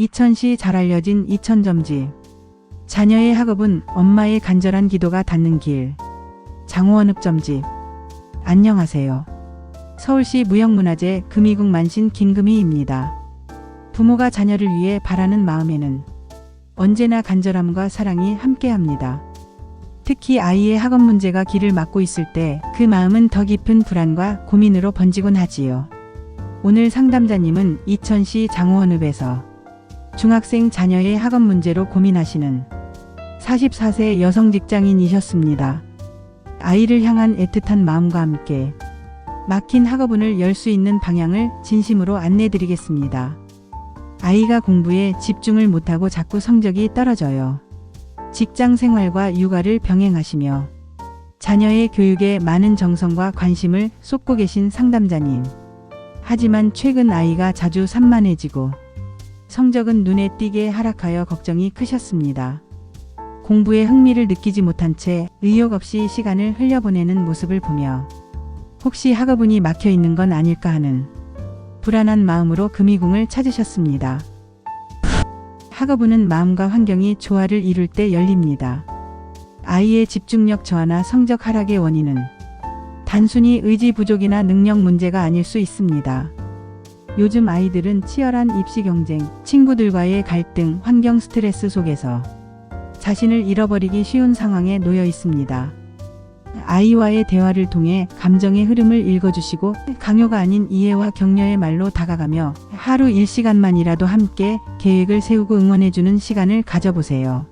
이천시 잘 알려진 이천점집. 자녀의 학업은 엄마의 간절한 기도가 닿는 길. 장호원 읍점집. 안녕하세요. 서울시 무형문화재 금이국 만신 김금희입니다. 부모가 자녀를 위해 바라는 마음에는 언제나 간절함과 사랑이 함께합니다. 특히 아이의 학업 문제가 길을 막고 있을 때 그 마음은 더 깊은 불안과 고민으로 번지곤 하지요. 오늘 상담자님은 이천시 장호원읍에서 중학생 자녀의 학업 문제로 고민하시는 44세 여성 직장인이셨습니다. 아이를 향한 애틋한 마음과 함께 막힌 학업운을 열 수 있는 방향을 진심으로 안내드리겠습니다. 아이가 공부에 집중을 못하고 자꾸 성적이 떨어져요. 직장 생활과 육아를 병행하시며 자녀의 교육에 많은 정성과 관심을 쏟고 계신 상담자님. 하지만 최근 아이가 자주 산만해지고 성적은 눈에 띄게 하락하여 걱정이 크셨습니다. 공부에 흥미를 느끼지 못한 채 의욕 없이 시간을 흘려보내는 모습을 보며 혹시 학업운이 막혀 있는 건 아닐까 하는 불안한 마음으로 금이궁을 찾으셨습니다. 학업운은 마음과 환경이 조화를 이룰 때 열립니다. 아이의 집중력 저하나 성적 하락의 원인은 단순히 의지 부족이나 능력 문제가 아닐 수 있습니다. 요즘 아이들은 치열한 입시 경쟁, 친구들과의 갈등, 환경 스트레스 속에서 자신을 잃어버리기 쉬운 상황에 놓여 있습니다. 아이와의 대화를 통해 감정의 흐름을 읽어주시고 강요가 아닌 이해와 격려의 말로 다가가며 하루 1시간만이라도 함께 계획을 세우고 응원해주는 시간을 가져보세요.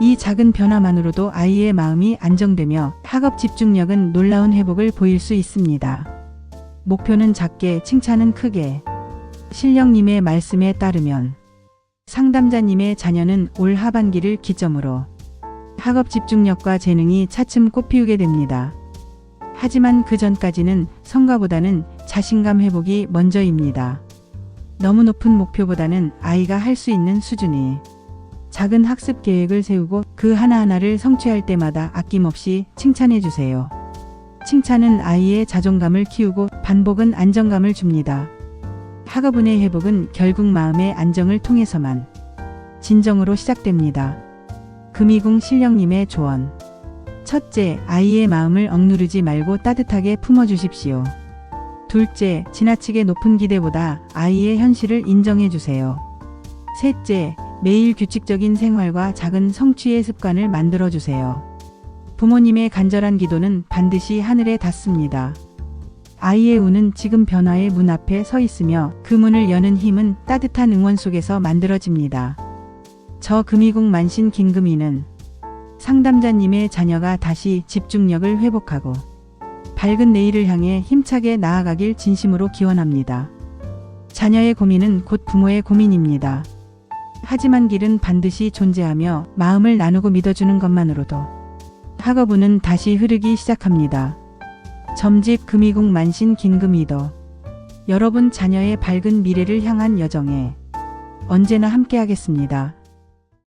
이 작은 변화만으로도 아이의 마음이 안정되며 학업 집중력은 놀라운 회복을 보일 수 있습니다. 목표는 작게, 칭찬은 크게. 실령님의 말씀에 따르면 상담자님의 자녀는 올 하반기를 기점으로 학업 집중력과 재능이 차츰 꽃피우게 됩니다. 하지만 그 전까지는 성과보다는 자신감 회복이 먼저입니다. 너무 높은 목표보다는 아이가 할 수 있는 수준이 작은 학습 계획을 세우고 그 하나하나를 성취할 때마다 아낌없이 칭찬해 주세요. 칭찬은 아이의 자존감을 키우고 반복은 안정감을 줍니다. 학업운의 회복은 결국 마음의 안정을 통해서만 진정으로 시작됩니다. 금이궁 신령님의 조언. 첫째, 아이의 마음을 억누르지 말고 따뜻하게 품어주십시오. 둘째, 지나치게 높은 기대보다 아이의 현실을 인정해 주세요. 셋째, 매일 규칙적인 생활과 작은 성취의 습관을 만들어 주세요. 부모님의 간절한 기도는 반드시 하늘에 닿습니다. 아이의 운은 지금 변화의 문 앞에 서 있으며 그 문을 여는 힘은 따뜻한 응원 속에서 만들어집니다. 저 금이궁 만신 김금이는 상담자님의 자녀가 다시 집중력을 회복하고 밝은 내일을 향해 힘차게 나아가길 진심으로 기원합니다. 자녀의 고민은 곧 부모의 고민입니다. 하지만 길은 반드시 존재하며 마음을 나누고 믿어주는 것만으로도 학업운은 다시 흐르기 시작합니다. 점집 금이궁 만신 긴금이도 여러분 자녀의 밝은 미래를 향한 여정에 언제나 함께하겠습니다.